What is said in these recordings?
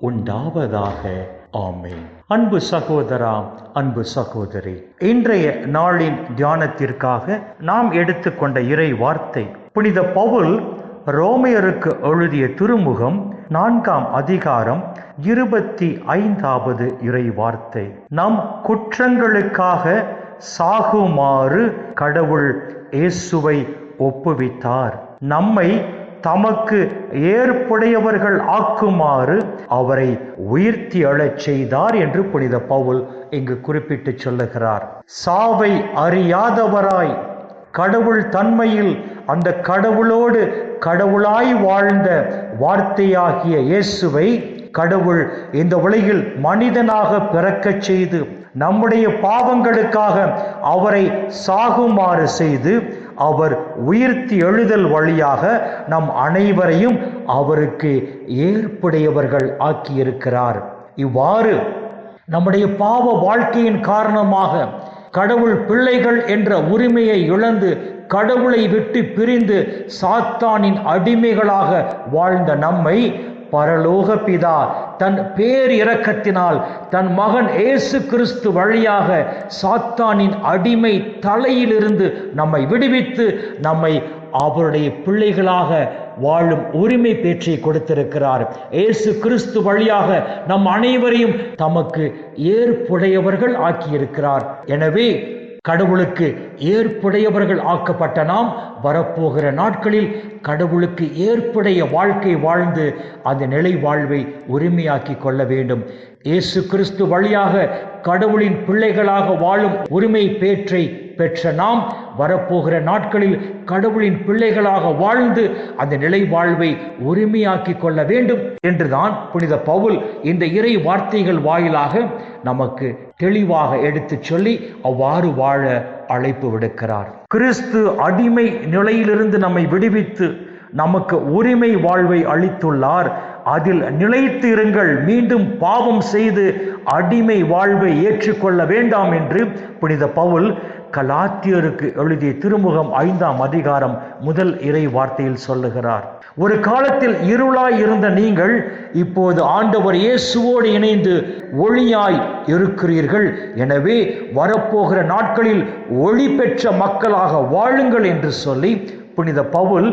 உண்டாவதாக. ஆமேன். அன்பு சகோதரா அன்பு சகோதரி இன்றைய நாளின் தியானத்திற்காக நாம் எடுத்துக்கொண்ட இறை வார்த்தை புனித பவுல் ரோமையருக்கு எழுதிய திருமுகம் நான்காம் அதிகாரம் இருபத்தி ஐந்தாவது இறை வார்த்தை. நம் குற்றங்களுக்காக சாகுமாறு கடவுள் இயேசுவை ஒப்புவித்தார். நம்மை தமக்கு ஏற்புடையவர்கள் ஆக்குமாறு அவரை உயிர்த்தி அழச் செய்தார் என்று புனித பவுல் இங்கு குறிப்பிட்டு சொல்லுகிறார். சாவை அறியாதவராய் கடவுள் தன்மையில் அந்த கடவுளோடு கடவுளாய் வாழ்ந்த வார்த்தையாகிய இயேசுவை கடவுள் இந்த உலகில் மனிதனாக பிறக்கச் செய்து நம்முடைய பாவங்களுக்காக அவரை சாகுமாறு செய்து அவர் உயிர்த்தி எழுதல் வழியாக நம் அனைவரையும் அவருக்கு ஏற்புடையவர்கள் ஆக்கியிருக்கிறார். இவ்வாறு நம்முடைய பாவ வாழ்க்கையின் காரணமாக கடவுள் பிள்ளைகள் என்ற உரிமையை இழந்து கடவுளை விட்டு பிரிந்து சாத்தானின் அடிமைகளாக வாழ்ந்த நம்மை பரலோக பிதா தன் பேர் இறக்கத்தினால் தன் மகன் ஏசு கிறிஸ்து வழியாக சாத்தானின் அடிமை தலையிலிருந்து நம்மை விடுவித்து நம்மை அவருடைய பிள்ளைகளாக வாழும் உரிமை பேச்சை கொடுத்திருக்கிறார். இயேசு கிறிஸ்து வழியாக நம் அனைவரையும் தமக்கு ஏற்புடையவர்கள் ஆக்கியிருக்கிறார். எனவே கடவுளுக்கு ஏற்புடையவர்கள் ஆக்கப்பட்ட நாம் வரப்போகிற நாட்களில் கடவுளுக்கு ஏற்புடைய வாழ்க்கை வாழ்ந்து அந்த நிலை வாழ்வை உரிமையாக்கி கொள்ள வேண்டும். இயேசு கிறிஸ்து வழியாக கடவுளின் பிள்ளைகளாக வாழும் உரிமை பேற்றை பெற்ற நாம் வரப்போகிற நாட்களில் கடவுளின் பிள்ளைகளாக வாழ்ந்து அந்த நிலை வாழ்வை உரிமையாக்கி கொள்ள வேண்டும். என்றுதான் புனித பவுல் இந்த இறை வார்த்தைகள் வாயிலாக நமக்கு தெளிவாக எடுத்துச் சொல்லி அவ்வாறு வாழ அழைப்பு விடுக்கிறார். கிறிஸ்து அடிமை நிலையிலிருந்து நம்மை விடுவித்து நமக்கு உரிமை வாழ்வை அளித்துள்ளார். அதில் நிலைத்து இருங்கள். மீண்டும் பாவம் செய்து அடிமை வாழ்வை ஏற்றுக்கொள்ள வேண்டாம் என்று புனித பவுல் கலாத்தியருக்கு எழுதிய திருமுகம் ஐந்தாம் அதிகாரம் முதல் இறை வார்த்தையில் சொல்லுகிறார். ஒரு காலத்தில் இருளாய் இருந்த நீங்கள் இப்போது ஆண்டவர் இயேசுவோடு இணைந்து ஒளியாய் இருக்கிறீர்கள். எனவே வரப்போகிற நாட்களில் ஒளி பெற்ற மக்களாக வாழுங்கள் என்று சொல்லி புனித பவுல்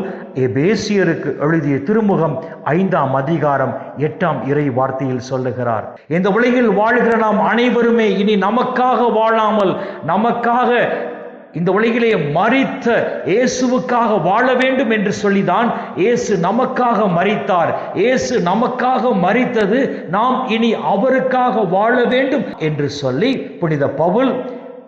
எபேசியருக்கு எழுதிய திருமுகம் ஐந்தாம் அதிகாரம் எட்டாம் இறை வார்த்தையில் சொல்லுகிறார். இந்த உலகில் வாழ்கிற நாம் அனைவருமே இனி நமக்காக வாழாமல் நமக்காக இந்த உலகிலே மறித்த இயேசுவுக்காக வாழ வேண்டும் என்று சொல்லிதான் இயேசு நமக்காக மறித்தார் இயேசு நமக்காக மறித்தது நாம் இனி அவருக்காக வாழ வேண்டும் என்று சொல்லி புனித பவுல்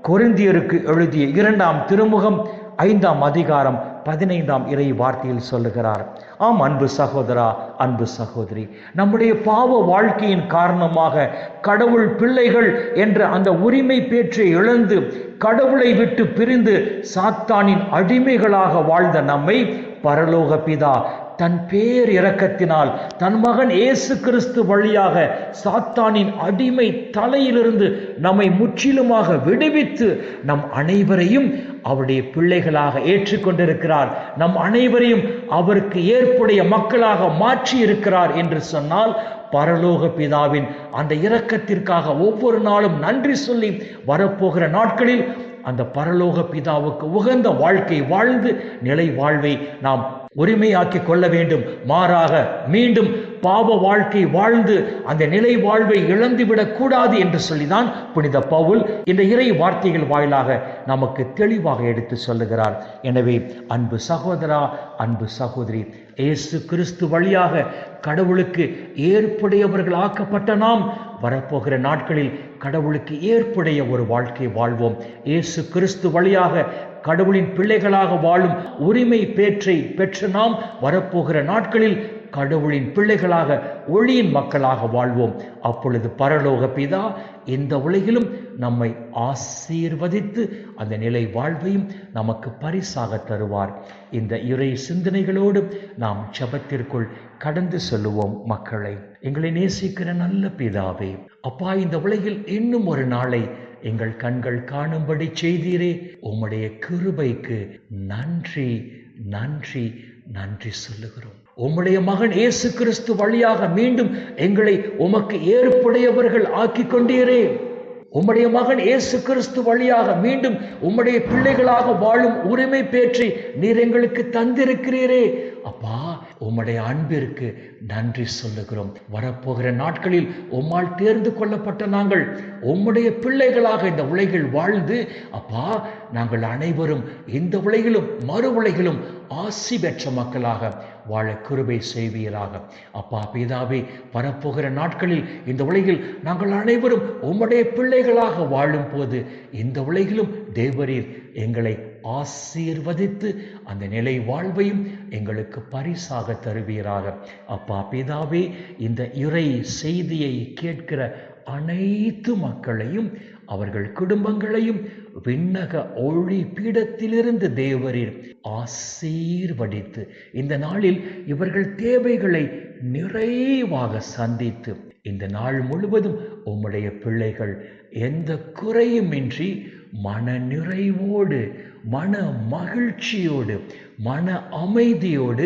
கொருந்தியருக்கு எழுதிய இரண்டாம் திருமுகம் ஐந்தாம் அதிகாரம் பதினைந்தாம் இறை வார்த்தையில் சொல்லுகிறார் ஆம் அன்பு சகோதரா அன்பு சகோதரி நம்முடைய பாவ வாழ்க்கையின் காரணமாக கடவுள் பிள்ளைகள் என்ற அந்த உரிமை பேற்றை இழந்து கடவுளை விட்டு பிரிந்து சாத்தானின் அடிமைகளாக வாழ்ந்த நம்மை பரலோக பிதா தன் பேர் இரக்கத்தினால் தன் மகன் இயேசு கிறிஸ்து வழியாக சாத்தானின் அடிமை தலையிலிருந்து நம்மை முற்றிலுமாக விடுவித்து நம் அனைவரையும் அவருடைய பிள்ளைகளாக ஏற்றுக்கொண்டிருக்கிறார். நம் அனைவரையும் அவருக்கு ஏற்புடைய மக்களாக மாற்றி இருக்கிறார் என்று சொன்னால் பரலோக பிதாவின் அந்த இரக்கத்திற்காக ஒவ்வொரு நாளும் நன்றி சொல்லி வரப்போகிற நாட்களில் அந்த பரலோக பிதாவுக்கு உகந்த வாழ்க்கை வாழ்ந்து நிலை வாழ்வை நாம் உரிமையாக்கி கொள்ள வேண்டும். மாறாக மீண்டும் பாவ வாழ்க்கை வாழ்ந்து அந்த நிலை வாழ்வை இழந்துவிடக் கூடாது என்று சொல்லிதான் புனித பவுல் இந்த இறை வார்த்தைகள் வாயிலாக நமக்கு தெளிவாக எடுத்து சொல்லுகிறார். எனவே அன்பு சகோதரா அன்பு சகோதரி இயேசு கிறிஸ்து வழியாக கடவுளுக்கு ஏற்புடையவர்கள் ஆக்கப்பட்ட நாம் வரப்போகிற நாட்களில் கடவுளுக்கு ஏற்புடைய ஒரு வாழ்க்கை வாழ்வோம். இயேசு கிறிஸ்து வழியாக கடவுளின் பிள்ளைகளாக வாழும் உரிமை பேற்றை பெற்ற நாம் வரப்போகிற நாட்களில் கடவுளின் பிள்ளைகளாக ஒளியின் மக்களாக வாழ்வோம். அப்பொழுது பரலோக பிதா இந்த உலகிலும் நம்மை ஆசீர்வதித்து அந்த நிலை வாழ்வையும் நமக்கு பரிசாக தருவார். இந்த இறை சிந்தனைகளோடு நாம் ஜெபத்திற்குள் கடந்து செல்லுவோம் மக்களை. எங்களை நேசிக்கிற நல்ல பிதாவே அப்பா இந்த உலகில் இன்னும் ஒரு நாளை எங்கள் கண்கள் காணும்படி செய்தீரே. உம்முடைய கிருபைக்கு நன்றி நன்றி நன்றி சொல்லுகிறோம். உம்முடைய மகன் இயேசு கிறிஸ்து வழியாக மீண்டும் எங்களை உமக்கு ஏற்புடையவர்கள் ஆக்கி கொண்டீரே. உம்முடைய மகன் இயேசு கிறிஸ்து வழியாக மீண்டும் உம்முடைய பிள்ளைகளாக வாழும் உரிமை பேற்றி நீர் எங்களுக்கு தந்திருக்கிறீரே. அப்பா உம்முடைய அன்பிற்கு நன்றி சொல்லுகிறோம். வரப்போகிற நாட்களில் உம்மால் தேர்ந்து கொள்ளப்பட்ட நாங்கள் உம்முடைய பிள்ளைகளாக இந்த உலகில் வாழ்ந்து அப்பா நாங்கள் அனைவரும் இந்த உலகிலும் மறு உலகிலும் ஆசி பெற்ற மக்களாக வாழ கிருபை செய்வீராக. அப்பா பீதாவே வரப்போகிற நாட்களில் இந்த உலகில் நாங்கள் அனைவரும் உம்முடைய பிள்ளைகளாக வாழும் போது இந்த உலகிலும் தேவரீர் எங்களை ஆசீர்வதித்து அந்த நிலை வாழ்வையும் எங்களுக்கு பரிசாக தருவீராக. அப்பா பிதாவே இந்த இறை செய்தியை கேட்கிற அனைத்து மக்களையும் அவர்கள் குடும்பங்களையும் விண்ணக ஒளி பீடத்திலிருந்து தேவரீர் ஆசீர்வடித்து இந்த நாளில் இவர்கள் தேவைகளை நிறைவாக சந்தித்து இந்த நாள் முழுவதும் உம்முடைய பிள்ளைகள் எந்த குறையுமின்றி மன நிறைவோடு மன மகிழ்ச்சியோடு மன அமைதியோடு